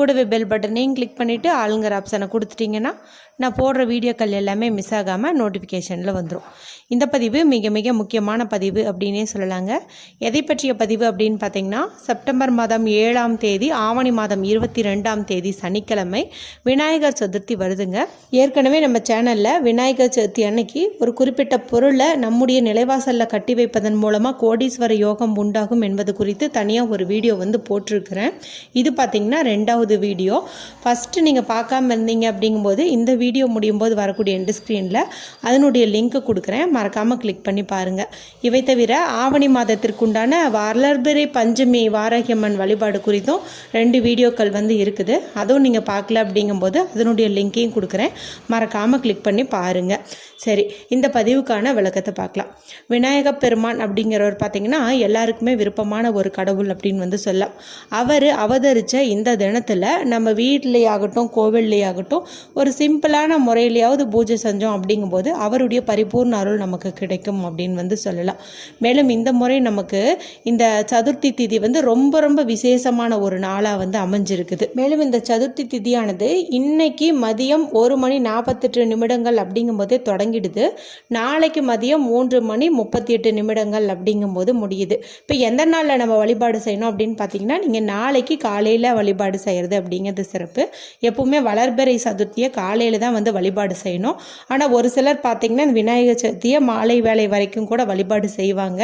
கூடவே பெல் பட்டனையும் கிளிக் பண்ணிவிட்டு ஆளுங்கிற ஆப்ஷனை கொடுத்துட்டிங்கன்னா நான் போடுற வீடியோக்கள் எல்லாமே மிஸ் ஆகாமல் நோட்டிஃபிகேஷனில் வந்துடும் இந்த பதிவு மிக மிக முக்கியமான பதிவு அப்படின்னே சொல்லலாங்க. எதை பற்றிய பதிவு அப்படின்னு பார்த்தீங்கன்னா செப்டம்பர் மாதம் ஏழாம் தேதி ஆவணி மாதம் இருபத்தி ரெண்டாம் தேதி சனிக்கிழமை விநாயகர் சதுர்த்தி வருதுங்க. ஏற்கனவே நம்ம சேனலில் விநாயகர் சதுர்த்தி அன்னைக்கு ஒரு குறிப்பிட்ட பொருளை நம்முடைய நிலைவாசலில் கட்டி வைப்பதன் மூலமாக கோடீஸ்வர யோகம் உண்டாகும் என்பது குறித்து தனியாக ஒரு வீடியோ வந்து போட்டிருக்கிறேன். இது பார்த்திங்கன்னா ரெண்டாவது வீடியோ. ஃபஸ்ட்டு நீங்கள் பார்க்காம இருந்தீங்க அப்படிங்கும்போது இந்த வீடியோ முடியும் போது வரக்கூடிய எண்டு ஸ்க்ரீனில் அதனுடைய லிங்க்கு கொடுக்குறேன். மறக்காமல் கிளிக் பண்ணி பாருங்கள் இவை தவிர ஆவணி மாதத்திற்குண்டான வளர்பிறை பஞ்சமி வாராகியம்மன் வழிபாடு குறித்தும் ரெண்டு வீடியோக்கள் வந்து இருக்குது. அதுவும் நீங்கள் பார்க்கல அப்படிங்கும்போது அதனுடைய லிங்க்கையும் கொடுக்குறேன். மறக்காமல் கிளிக் பண்ணி பாருங்கள் சரி இந்த பதிவுக்கான விளக்கத்தை பார்க்கலாம். விநாயக பெருமான் அப்படிங்கிறவர் பார்த்தீங்கன்னா எல்லாருக்குமே விருப்பமான ஒரு கடவுள் அப்படின்னு வந்து சொல்லலாம். அவர் அவதரித்த இந்த தினத்தில் நம்ம வீட்லேயாகட்டும் கோவில்லையாகட்டும் ஒரு சிம்பிளான முறையிலையாவது பூஜை செஞ்சோம் அப்படிங்கும்போது அவருடைய பரிபூர்ண அருள் நமக்கு கிடைக்கும் அப்படின்னு வந்து சொல்லலாம். மேலும் இந்த முறை நமக்கு இந்த சதுர்த்தி திதி வந்து ரொம்ப ரொம்ப விசேஷமான ஒரு நாளாக வந்து அமைஞ்சிருக்குது. மேலும் இந்த சதுர்த்தி திதியானது இன்னைக்கு மதியம் ஒரு மணி நாற்பத்தெட்டு நிமிடங்கள் அப்படிங்கும்போதே தொடங்கிடுது. நாளைக்கு மதியம் மூன்று மணி முப்பத்தி எட்டு நிமிடங்கள் அப்படிங்கும்போது முடியுது. இப்போ எந்த நாளில் நம்ம வழிபாடு செய்யணும் அப்படின்னு பார்த்தீங்கன்னா நீங்கள் நாளைக்கு காலையில் வழிபாடு செய்கிறது அப்படிங்கிறது சிறப்பு. எப்பவுமே வளர்பிறை சதுர்த்தியை காலையில் தான் வந்து வழிபாடு செய்யணும். ஆனால் ஒரு சிலர் பார்த்தீங்கன்னா விநாயகர் சதுர்த்தியை மாலை வேலை வரைக்கும் கூட வழிபாடு செய்வாங்க.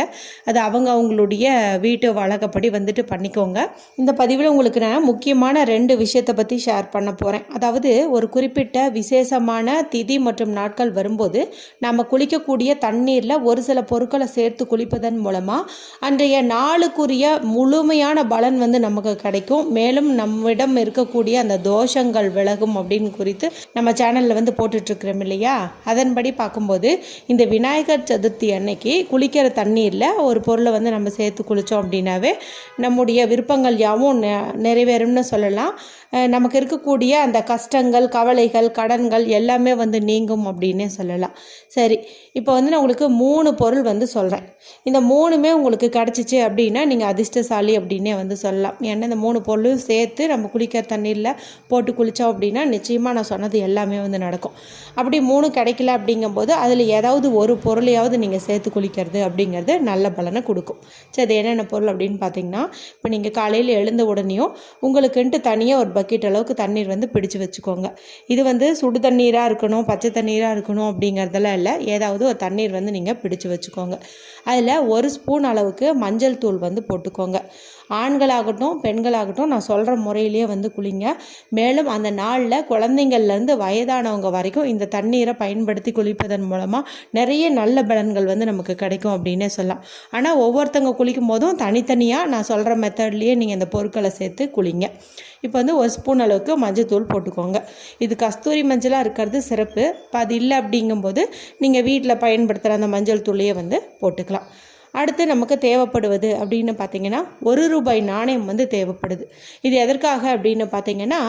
அது அவங்க அவங்களுடைய வீட்டு வழக்கப்படி வந்துட்டு பண்ணிக்கோங்க. இந்த பதிவில் உங்களுக்கு நான் முக்கியமான ரெண்டு விஷயத்தை பற்றி ஷேர் பண்ண போகிறேன் அதாவது ஒரு குறிப்பிட்ட விசேஷமான திதி மற்றும் நாட்கள் வரும்போது நம்ம குளிக்கக்கூடிய தண்ணீரில் ஒரு சில பொருட்களை சேர்த்து குளிப்பதன் மூலமாக அன்றைய நாளுக்குரிய முழுமையான பலன் வந்து நமக்கு கிடைக்கும். மேலும் நம்மிடம் இருக்கக்கூடிய அந்த தோஷங்கள் விலகும் அப்படின்னு குறித்து நம்ம சேனலில் வந்து போட்டுட்ருக்குறோம் இல்லையா? அதன்படி பார்க்கும்போது இந்த விநாயகர் சதுர்த்தி அன்னைக்கு குளிக்கிற தண்ணீரில் ஒரு பொருளை வந்து நம்ம சேர்த்து குளித்தோம் அப்படின்னாவே நம்முடைய விருப்பங்கள் யாவும் நெ- நிறைவேறும்னு சொல்லலாம். நமக்கு இருக்கக்கூடிய அந்த கஷ்டங்கள் கவலைகள் கடன்கள் எல்லாமே வந்து நீங்கும் அப்படின்னே சொல்லலாம். சரி இப்போ வந்து நான் உங்களுக்கு மூணு பொருள் வந்து சொல்கிறேன் இந்த மூணுமே உங்களுக்கு கிடச்சிச்சு அப்படின்னா நீங்கள் அதிர்ஷ்டசாலி அப்படின்னே வந்து சொல்லலாம். ஏன்னா இந்த மூணு பொருளும் சேர்த்து நம்ம குளிக்கிற தண்ணீரில் போட்டு குளித்தோம் அப்படின்னா நிச்சயமாக நான் சொன்னது எல்லாமே வந்து நடக்கும். அப்படி மூணு கிடைக்கல அப்படிங்கும்போது அதில் ஏதாவது ஒரு பொருளையாவது நீங்கள் சேர்த்து குளிக்கிறது அப்படிங்கிறது நல்ல பலனை கொடுக்கும். சரி அது என்னென்ன பொருள் அப்படின்னு பார்த்தீங்கன்னா இப்போ நீங்கள் காலையில் எழுந்த உடனேயும் உங்களுக்குன்ட்டு தனியாக ஒரு பக்கெட் அளவுக்கு தண்ணீர் வந்து பிடிச்சு வச்சுக்கோங்க. இது வந்து சுடு தண்ணீராக இருக்கணும் பச்சை தண்ணீராக இருக்கணும் அப்படிங்கிறதெல்லாம் இல்லை. ஏதாவது ஒரு தண்ணீர் வந்து நீங்கள் பிடிச்சு வச்சுக்கோங்க. அதில் ஒரு ஸ்பூன் அளவுக்கு மஞ்சள் தூள் வந்து போட்டுக்கோங்க. ஆண்களாகட்டும் பெண்களாகட்டும் நான் சொல்கிற முறையிலேயே வந்து குளிங்க. மேலும் அந்த நாளில் குழந்தைங்கள்லேருந்து வயதானவங்க வரைக்கும் இந்த தண்ணீரை பயன்படுத்தி குளிப்பதன் மூலமாக நிறைய நல்ல பலன்கள் வந்து நமக்கு கிடைக்கும் அப்படின்னே சொல்லலாம். ஆனால் ஒவ்வொருத்தவங்க குளிக்கும் போதும் தனித்தனியாக நான் சொல்கிற மெத்தட்லேயே நீங்கள் இந்த பொருட்களை சேர்த்து குளிங்க. இப்போ வந்து ஒரு ஸ்பூன் அளவுக்கு மஞ்சத்தூள் போட்டுக்கோங்க. இது கஸ்தூரி மஞ்சளாக இருக்கிறது சிறப்பு. இப்போ அது இல்லை அப்படிங்கும்போது நீங்கள் வீட்டில் பயன்படுத்துகிற அந்த மஞ்சள் தூளையே வந்து போட்டுக்கலாம். அடுத்து நமக்கு தேவைப்படுவது அப்படின்னு பார்த்தீங்கன்னா ஒரு ரூபாய் நாணயம் வந்து தேவைப்படுது. இது எதற்காக அப்படின்னு பார்த்தீங்கன்னா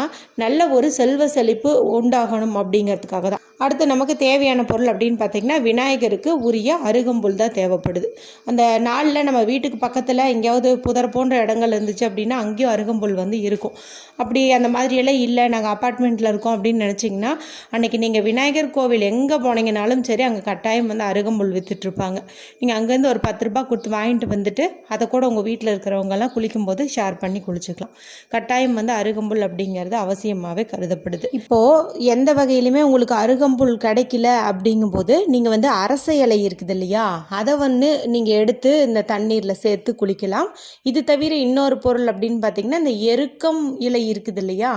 நல்ல ஒரு செல்வ செழிப்பு உண்டாகணும் அப்படிங்கிறதுக்காக தான். அடுத்து நமக்கு தேவையான பொருள் அப்படின்னு பார்த்தீங்கன்னா விநாயகருக்கு உரிய அருகம்புல் தான் தேவைப்படுது. அந்த நாளில் நம்ம வீட்டுக்கு பக்கத்தில் எங்கேயாவது புதர் போன்ற இடங்கள் இருந்துச்சு அப்படின்னா அங்கேயும் அருகம்புல் வந்து இருக்கும். அப்படி அந்த மாதிரியெல்லாம் இல்லை நாங்கள் அப்பார்ட்மெண்ட்டில் இருக்கோம் அப்படின்னு நினச்சிங்கன்னா அன்றைக்கி நீங்கள் விநாயகர் கோவில் எங்கே போனீங்கனாலும் சரி அங்கே கட்டாயம் வந்து அருகம்புல் விற்றுட்ருப்பாங்க நீங்கள் அங்கேருந்து ஒரு பத்து ரூபா கொடுத்து வாங்கிட்டு வந்துட்டு அதை கூட உங்கள் வீட்டில் இருக்கிறவங்கெல்லாம் குளிக்கும்போது ஷேர் பண்ணி குளிச்சுக்கலாம். கட்டாயம் வந்து அருகம்புல் அப்படிங்கிறது அவசியமாகவே கருதப்படுது. இப்போது எந்த வகையிலுமே உங்களுக்கு அருகம்புல் கிடைக்கல அப்படிங்கும்போது நீங்கள் வந்து அரச இலை இருக்குது இல்லையா? அதை வந்து நீங்கள் எடுத்து இந்த தண்ணீரில் சேர்த்து குளிக்கலாம். இது தவிர இன்னொரு பொருள் அப்படின்னு பார்த்தீங்கன்னா இந்த எருக்கம் இலை இருக்குது இல்லையா?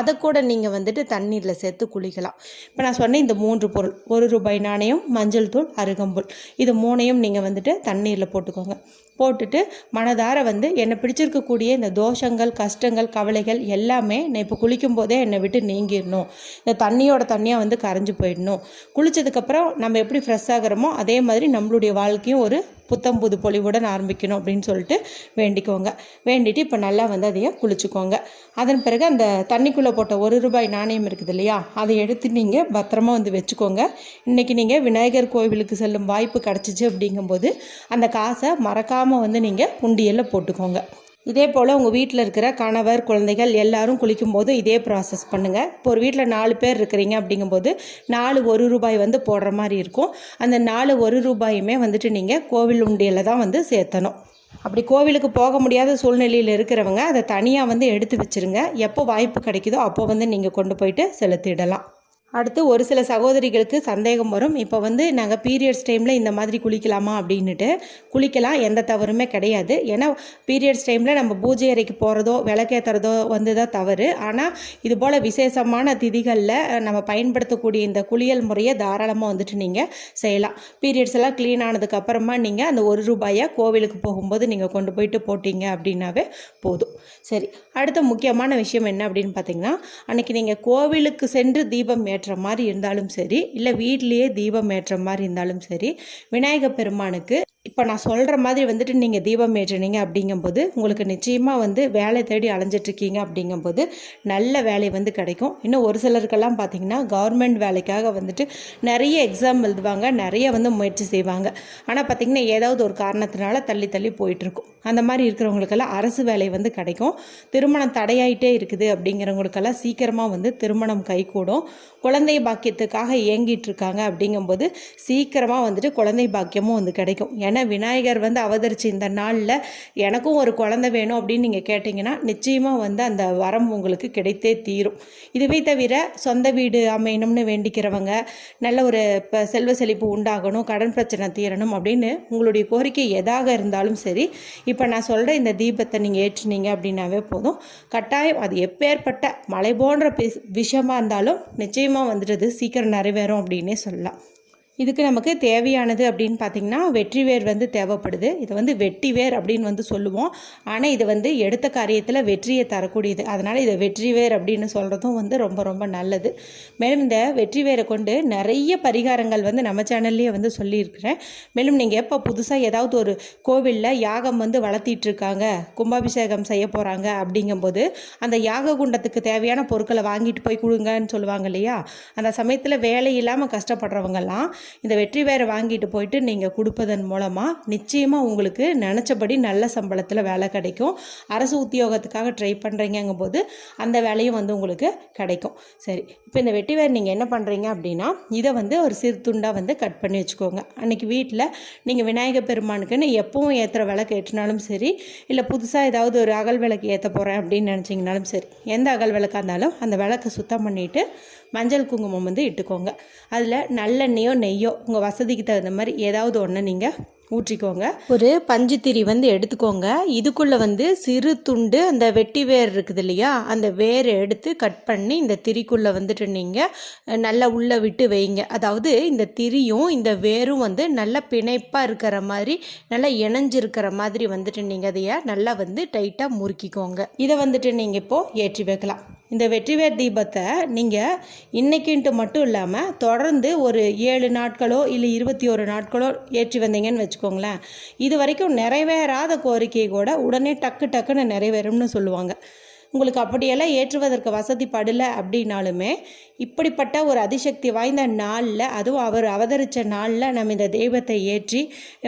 அதை கூட நீங்கள் வந்துட்டு தண்ணீரில் சேர்த்து குளிக்கலாம். இப்போ நான் சொன்னேன் இந்த மூன்று பொருள் ஒரு ரூபாய் நாணயம் மஞ்சள் தூள் அருகம்புல். இது மூணையும் நீங்கள் வந்துட்டு தண்ணீரில் போட்டுக்கோங்க. போட்டுட்டு மனதார வந்து என்னை பிடிச்சிருக்கக்கூடிய இந்த தோஷங்கள் கஷ்டங்கள் கவலைகள் எல்லாமே நான் இப்போ குளிக்கும் போதே என்னை விட்டு நீங்கிடணும். இந்த தண்ணியோட தண்ணியாக வந்து கரைஞ்சு போயிடணும். குளிச்சதுக்கப்புறம் நம்ம எப்படி ஃப்ரெஷ் ஆகிறோமோ அதே மாதிரி நம்மளுடைய வாழ்க்கையும் ஒரு புத்தம் புது பொலிவுடன் ஆரம்பிக்கணும் அப்படின்னு சொல்லிட்டு வேண்டிக்கோங்க. வேண்டிட்டு இப்போ நல்லா வந்து அதையே குளிச்சுக்கோங்க. அதன் பிறகு அந்த தண்ணிக்குள்ளே போட்ட ஒரு ரூபாய் நாணயம் இருக்குது இல்லையா அதை எடுத்து நீங்கள் பத்திரமா வந்து வச்சுக்கோங்க. இன்றைக்கி நீங்கள் விநாயகர் கோவிலுக்கு செல்லும் வாய்ப்பு கிடச்சிச்சு அப்படிங்கும்போது அந்த காசை மறக்காமல் வந்து நீங்கள் உண்டியலில் போட்டுக்கோங்க. இதே போல் உங்கள் வீட்டில் இருக்கிற கணவர் குழந்தைகள் எல்லாரும் குளிக்கும்போது இதே ப்ராசஸ் பண்ணுங்கள் இப்போ ஒரு வீட்டில் நாலு பேர் இருக்கிறீங்க அப்படிங்கும்போது நாலு ஒரு ரூபாய் வந்து போடுற மாதிரி இருக்கும். அந்த நாலு ஒரு ரூபாயுமே வந்துட்டு நீங்கள் கோவில் உண்டியில் தான் வந்து சேர்த்தணும். அப்படி கோவிலுக்கு போக முடியாத சூழ்நிலையில் இருக்கிறவங்க அதை தனியாக வந்து எடுத்து வச்சுருங்க. எப்போ வாய்ப்பு கிடைக்குதோ அப்போ வந்து நீங்கள் கொண்டு போயிட்டு செலுத்திடலாம். அடுத்து ஒரு சில சகோதரிகளுக்கு சந்தேகம் வரும். இப்போ வந்து நாங்கள் பீரியட்ஸ் டைமில் இந்த மாதிரி குளிக்கலாமா அப்படின்னுட்டு குளிக்கலாம் எந்த தவறுமே கிடையாது. ஏன்னா பீரியட்ஸ் டைமில் நம்ம பூஜை அறைக்கு போகிறதோ விளக்கேற்றுறதோ வந்து தான் தவறு. ஆனால் இது போல் விசேஷமான திதிகளில் நம்ம பயன்படுத்தக்கூடிய இந்த குளியல் முறையை தாராளமாக வந்துட்டு நீங்கள் செய்யலாம். பீரியட்ஸ் எல்லாம் க்ளீன் ஆனதுக்கப்புறமா நீங்கள் அந்த ஒரு ரூபாயை கோவிலுக்கு போகும்போது நீங்கள் கொண்டு போயிட்டு போட்டீங்க அப்படின்னாவே போதும். சரி அடுத்த முக்கியமான விஷயம் என்ன அப்படின்னு பார்த்தீங்கன்னா அன்றைக்கி நீங்கள் கோவிலுக்கு சென்று தீபம் ஏற்ற ஏற்ற மாதிரி இருந்தாலும் சரி இல்லை வீட்லேயே தீபம் ஏற்ற மாதிரி இருந்தாலும் சரி விநாயகர் பெருமானுக்கு இப்போ நான் சொல்கிற மாதிரி வந்துட்டு நீங்கள் தீபம் ஏற்றினீங்க அப்படிங்கும்போது உங்களுக்கு நிச்சயமாக வந்து வேலை தேடி அலைஞ்சிட்ருக்கீங்க அப்படிங்கும்போது நல்ல வேலை வந்து கிடைக்கும். இன்னும் ஒரு சிலருக்கெல்லாம் பார்த்தீங்கன்னா கவர்மெண்ட் வேலைக்காக வந்துட்டு நிறைய எக்ஸாம் எழுதுவாங்க நிறைய வந்து முயற்சி செய்வாங்க. ஆனால் பார்த்திங்கன்னா ஏதாவது ஒரு காரணத்தினால தள்ளி தள்ளி போயிட்டுருக்கும் அந்த மாதிரி இருக்கிறவங்களுக்கெல்லாம் அரசு வேலை வந்து கிடைக்கும். திருமணம் தடையாயிட்டே இருக்குது அப்படிங்கிறவங்களுக்கெல்லாம் சீக்கிரமாக வந்து திருமணம் கைகூடும். குழந்தை பாக்கியத்துக்காக இயங்கிட்டு இருக்காங்க அப்படிங்கும்போது சீக்கிரமாக வந்துட்டு குழந்தை பாக்கியமும் வந்து கிடைக்கும். ஏன்னா விநாயகர் வந்து அவதரிச்சு இந்த நாளில் எனக்கும் ஒரு குழந்தை வேணும் அப்படின்னு நீங்கள் கேட்டிங்கன்னா நிச்சயமாக வந்து அந்த வரம் உங்களுக்கு கிடைத்தே தீரும். இதுவே தவிர சொந்த வீடு அமையணும்னு வேண்டிக்கிறவங்க நல்ல ஒரு இப்போ செல்வ செழிப்பு உண்டாகணும் கடன் பிரச்சனை தீரணும் அப்படின்னு உங்களுடைய கோரிக்கை எதாக இருந்தாலும் சரி இப்போ நான் சொல்கிற இந்த தீபத்தை நீங்கள் ஏற்றுனீங்க அப்படின்னாவே போதும். கட்டாயம் அது எப்பேற்பட்ட மலை போன்ற விஷயமா இருந்தாலும் நிச்சயமாக வந்துட்டு சீக்கிரம் நிறைவேறும் அப்படின்னே சொல்லலாம். இதுக்கு நமக்கு தேவையானது அப்படின்னு பார்த்திங்கன்னா வெற்றிவேர் வந்து தேவைப்படுது. இது வந்து வெட்டிவேர் அப்படின்னு வந்து சொல்லுவோம். ஆனால் இது வந்து எடுத்த காரியத்தில் வெற்றியை தரக்கூடியது. அதனால் இதை வெற்றி வேர் அப்படின்னு சொல்கிறதும் வந்து ரொம்ப ரொம்ப நல்லது. மேலும் இந்த வெற்றி வேரை கொண்டு நிறைய பரிகாரங்கள் வந்து நம்ம சேனல்லையே வந்து சொல்லியிருக்கிறேன். மேலும் நீங்கள் எப்போ புதுசாக ஏதாவது ஒரு கோவிலில் யாகம் வந்து வளர்த்திட்டு இருக்காங்க கும்பாபிஷேகம் செய்ய போகிறாங்க அப்படிங்கும்போது அந்த யாக குண்டத்துக்கு தேவையான பொருட்களை வாங்கிட்டு போய் கொடுங்கன்னு சொல்லுவாங்க இல்லையா? அந்த சமயத்தில் வேலை இல்லாமல் கஷ்டப்படுறவங்கெல்லாம் இந்த வெற்றி வேறு வாங்கிட்டு போயிட்டு நீங்கள் கொடுப்பதன் மூலமாக நிச்சயமாக உங்களுக்கு நினச்சபடி நல்ல சம்பளத்தில் வேலை கிடைக்கும். அரசு உத்தியோகத்துக்காக ட்ரை பண்ணுறீங்கும் போது அந்த வேலையும் வந்து உங்களுக்கு கிடைக்கும். சரி இப்போ இந்த வெட்டி வேறு நீங்கள் என்ன பண்ணுறீங்க அப்படின்னா இதை வந்து ஒரு சிறு துண்டாக வந்து கட் பண்ணி வச்சுக்கோங்க. அன்றைக்கி வீட்டில் நீங்கள் விநாயகர் பெருமானுக்குன்னு எப்பவும் ஏற்றுற விளக்கு ஏற்றினாலும் சரி இல்லை புதுசாக ஏதாவது ஒரு அகல் விளக்கு ஏற்ற போகிறேன் அப்படின்னு நினச்சிங்கனாலும் சரி எந்த அகல் விளக்காக இருந்தாலும் அந்த விளக்கை சுத்தம் பண்ணிவிட்டு மஞ்சள் குங்குமம் வந்து இட்டுக்கோங்க. அதில் நல்லெண்ணெயோ நெய்யோ உங்கள் வசதிக்கு தகுந்த மாதிரி ஏதாவது ஒன்று நீங்கள் ஊற்றிக்கோங்க. ஒரு பஞ்சுத்திரி வந்து எடுத்துக்கோங்க. இதுக்குள்ளே வந்து சிறு துண்டு அந்த வெட்டி வேர் இருக்குது இல்லையா? அந்த வேரை எடுத்து கட் பண்ணி இந்த திரிக்குள்ளே வந்துட்டு நீங்கள் நல்லா உள்ளே விட்டு வைங்க. அதாவது இந்த திரியும் இந்த வேரும் வந்து நல்லா பிணைப்பாக இருக்கிற மாதிரி நல்லா இணைஞ்சிருக்கிற மாதிரி வந்துட்டு நீங்கள் அதைய நல்லா வந்து டைட்டாக முறுக்கிக்கோங்க. இதை வந்துட்டு நீங்கள் இப்போது ஏற்றி வைக்கலாம். இந்த வெற்றிவேர் தீபத்தை நீங்கள் இன்றைக்கின்ட்டு மட்டும் இல்லாமல் தொடர்ந்து ஒரு ஏழு நாட்களோ இல்லை இருபத்தி ஒரு நாட்களோ ஏற்றி வந்தீங்கன்னு வச்சுக்கோங்களேன். இது வரைக்கும் நிறைவேறாத கோரிக்கை கூட உடனே டக்கு டக்குன்னு நிறைவேறும்னு சொல்லுவாங்க. உங்களுக்கு அப்படியெல்லாம் ஏற்றுவதற்கு வசதி படலை அப்படின்னாலுமே இப்படிப்பட்ட ஒரு அதிசக்தி வாய்ந்த நாளில் அதுவும் அவர் அவதரித்த நாளில் நம்ம இந்த தெய்வத்தை ஏற்றி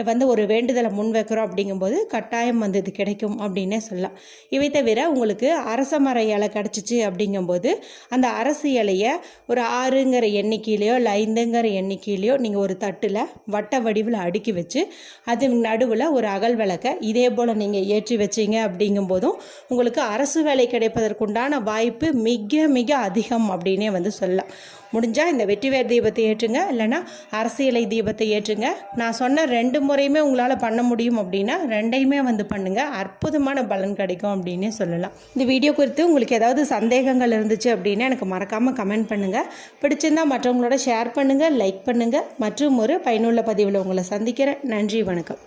வந்து ஒரு வேண்டுதலை முன்வைக்கிறோம் அப்படிங்கும்போது கட்டாயம் வந்து இது கிடைக்கும் அப்படின்னே சொல்லலாம். இவை தவிர உங்களுக்கு அரச மர இலை கிடச்சிச்சு அப்படிங்கும்போது அந்த அரசு இலையை ஒரு ஆறுங்கிற எண்ணிக்கையிலையோ இல்லை ஐந்துங்கிற எண்ணிக்கையிலையோ நீங்கள் ஒரு தட்டில் வட்ட வடிவில் அடுக்கி வச்சு அது நடுவில் ஒரு அகல் விளக்கை இதே போல் நீங்கள் ஏற்றி வச்சிங்க அப்படிங்கும்போதும் உங்களுக்கு அரசு வேலை கிடைப்பதற்குண்டான வாய்ப்பு மிக மிக அதிகம் அப்படின்னே வந்து சொல்லலாம். முடிஞ்சால் இந்த வெற்றிவேர் தீபத்தை ஏற்றுங்க. இல்லைனா அரசியலை தீபத்தை ஏற்றுங்க. நான் சொன்ன ரெண்டு முறையுமே உங்களால் பண்ண முடியும் அப்படின்னா ரெண்டையுமே வந்து பண்ணுங்கள் அற்புதமான பலன் கிடைக்கும் அப்படின்னே சொல்லலாம். இந்த வீடியோ குறித்து உங்களுக்கு ஏதாவது சந்தேகங்கள் இருந்துச்சு அப்படின்னா எனக்கு மறக்காமல் கமெண்ட் பண்ணுங்கள் பிடிச்சிருந்தால் மற்றவங்களோட ஷேர் பண்ணுங்கள் லைக் பண்ணுங்கள் மற்றும் ஒரு பயனுள்ள பதிவில் உங்களை சந்திக்கிறேன். நன்றி வணக்கம்.